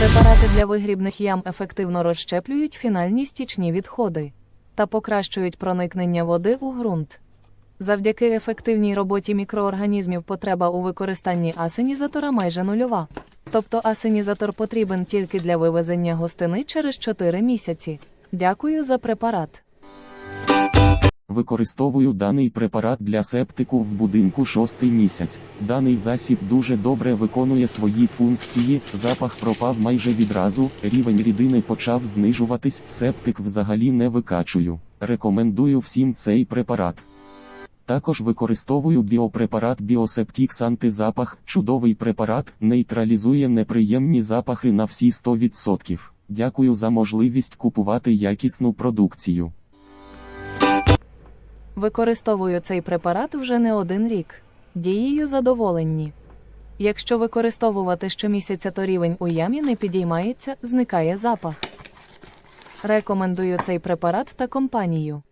Препарати для вигрібних ям ефективно розщеплюють фінальні стічні відходи та покращують проникнення води у ґрунт. Завдяки ефективній роботі мікроорганізмів потреба у використанні асенізатора майже нульова. Тобто асенізатор потрібен тільки для вивезення гостини через 4 місяці. Дякую за препарат. Використовую даний препарат для септику в будинку шостий місяць. Даний засіб дуже добре виконує свої функції, запах пропав майже відразу, рівень рідини почав знижуватись, септик взагалі не викачую. Рекомендую всім цей препарат. Також використовую біопрепарат Біосептікс антизапах. Чудовий препарат нейтралізує неприємні запахи на всі 100%. Дякую за можливість купувати якісну продукцію. Використовую цей препарат вже не один рік. Дією задоволені. Якщо використовувати щомісяця, то рівень у ямі не підіймається, зникає запах. Рекомендую цей препарат та компанію.